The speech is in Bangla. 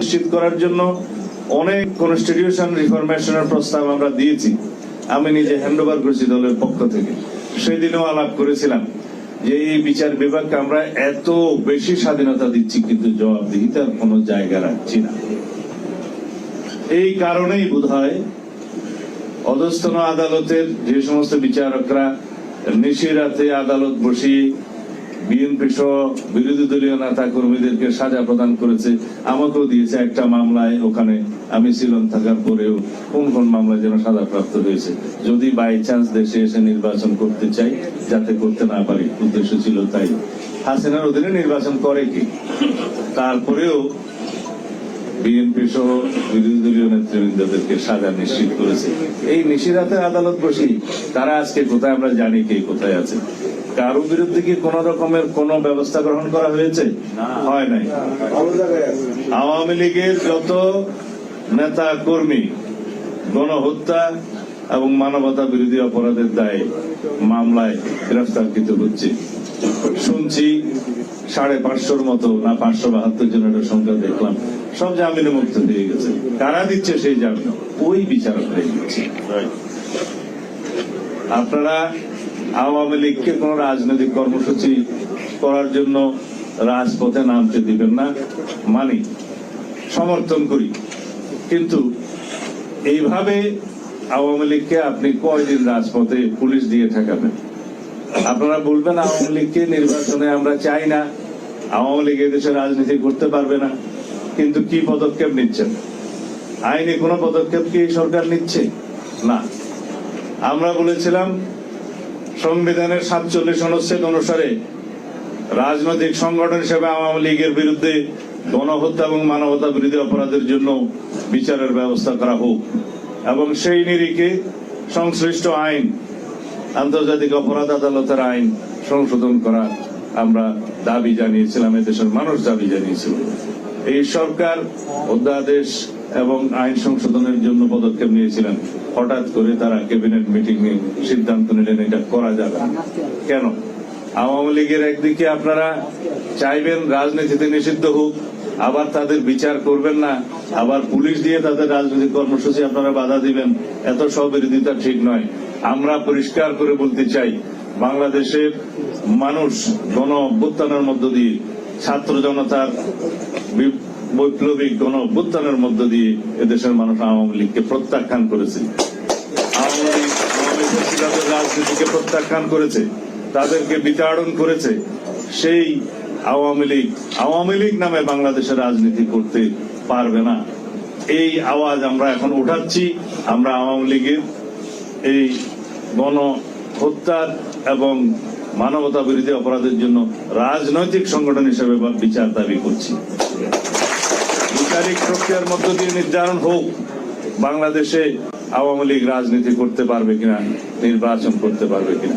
নিশ্চিত করার জন্য অনেক কনস্টিটিউশন রিফরমেশনের প্রস্তাব আমরা দিয়েছি। আমি নিজে হ্যান্ডওভার করেছি দলের পক্ষ থেকে। সেদিনও আলাপ করেছিলাম যে এই বিচার বিভাগকে আমরা এত বেশি স্বাধীনতা দিচ্ছি, কিন্তু জবাবদিহিতার কোনো জায়গা রাখছি না। এই কারণেই বোধ হয় অধস্তন আদালতের যে সমস্ত বিচারকরা নিশিরাতে আদালত বসিয়ে বিএনপি সহ বিরোধী দলীয় নেতা কর্মীদেরকে সাজা প্রদান করেছে, আমাকেও দিয়েছে একটা মামলায়, ওখানে আমি ছিলাম থাকার পরেও কোন কোন মামলায় যেন সাজা প্রাপ্ত হয়েছে। যদি বাই চান্স দেশে এসে নির্বাচন করতে চাই, যাতে করতে না পারি, উদ্দেশ্য ছিল তাই। হাসিনার অধীনে নির্বাচন করে কি? তারপরেও বিএনপি সহ বিরোধী দলীয় নেতৃবৃন্দদেরকে সাজা নিশ্চিত করেছে। এই নিশিরাতে আদালত বসি তারা আজকে কোথায় আমরা জানি কে কোথায় আছে। কারও বিরুদ্ধে কি কোন রকমের কোন ব্যবস্থা গ্রহণ করা হয়েছে? হয় নাই। আওয়ামী লীগের যত নেতা কর্মী গণহত্যা এবং মানবতা বিরোধী অপরাধের দায়ে মামলায় গ্রেফতারকৃত হচ্ছে। শুনছি সাড়ে পাঁচশোর মতো না পাঁচশো বাহাত্তর জন একটা সংখ্যা দেখলাম। সব জামিনে মুক্ত হয়ে গেছে। কারা দিচ্ছে সেই জামিন? ওই বিচারকরাই দিচ্ছে আপনারা আওয়ামী লীগকে কোন রাজনৈতিক কর্মসূচি করার জন্য রাজপথে নামতে দিবেন না। মানি, সমর্থন করি। কিন্তু এইভাবে আওয়ামী লীগকে আপনি কয়দিন রাজপথে পুলিশ দিয়ে ঠেকাবেন? আপনারা বলবেন আওয়ামী লীগকে নির্বাচনে আমরা চাই না, আওয়ামী লীগ দেশে রাজনীতি করতে পারবে না, কিন্তু কি পদক্ষেপ নিচ্ছেন? আইনি কোনো পদক্ষেপ কি সরকার নিচ্ছে? না। আমরা বলেছিলাম সংবিধানের সাতচল্লিশ অনুচ্ছেদ অনুসারে রাজনৈতিক সংগঠন হিসেবে আওয়ামী লীগের বিরুদ্ধে গণহত্যা এবং মানবতা বিরোধী অপরাধের জন্য বিচারের ব্যবস্থা করা হোক। এবং সেই নিরিখে সংশ্লিষ্ট আইন, আন্তর্জাতিক অপরাধ আদালতের আইন সংশোধন করা আমরা দাবি জানিয়েছিলাম, এদেশের মানুষ দাবি জানিয়েছিল। এই সরকার অধ্যাদেশ এবং আইন সংশোধনের জন্য পদক্ষেপ নিয়েছিলেন। হঠাৎ করে তারা ক্যাবিনেট মিটিং এ সিদ্ধান্ত নিলেন, এটা করা যাবে। কেন আওয়ামী লীগের একদিকে আপনারা চাইবেন রাজনীতিতে নিষিদ্ধ হোক, আবার তাদের বিচার করবেন না, আবার পুলিশ দিয়ে তাদের রাজনৈতিক কর্মসূচি আপনারা বাধা দিবেন, এত স্ববিরোধিতা ঠিক নয় আমরা পরিষ্কার করে বলতে চাই, বাংলাদেশের মানুষ গণ অভ্যুত্থানের মধ্য দিয়ে ছাত্র জনতার বৈপ্লবিক গণ অভ্যুত্থানের মধ্য দিয়ে এদেশের মানুষ আওয়ামী লীগকে প্রত্যাখ্যান করেছে। আওয়ামী লীগ রাজনীতিকে প্রত্যাখ্যান করেছে, তাদেরকে বিতাড়ন করেছে। সেই আওয়ামী লীগ আওয়ামী লীগ নামে বাংলাদেশের রাজনীতি করতে পারবে না। এই আওয়াজ আমরা এখন উঠাচ্ছি। আমরা আওয়ামী লীগের এই গণ হত্যার এবং মানবতা বিরোধী অপরাধের জন্য রাজনৈতিক সংগঠন হিসেবে বিচার দাবি করছি। বিচারিক প্রক্রিয়ার মধ্য দিয়ে নির্ধারণ হোক, বাংলাদেশে আওয়ামী লীগ রাজনীতি করতে পারবে কিনা, নির্বাচন করতে পারবে কিনা।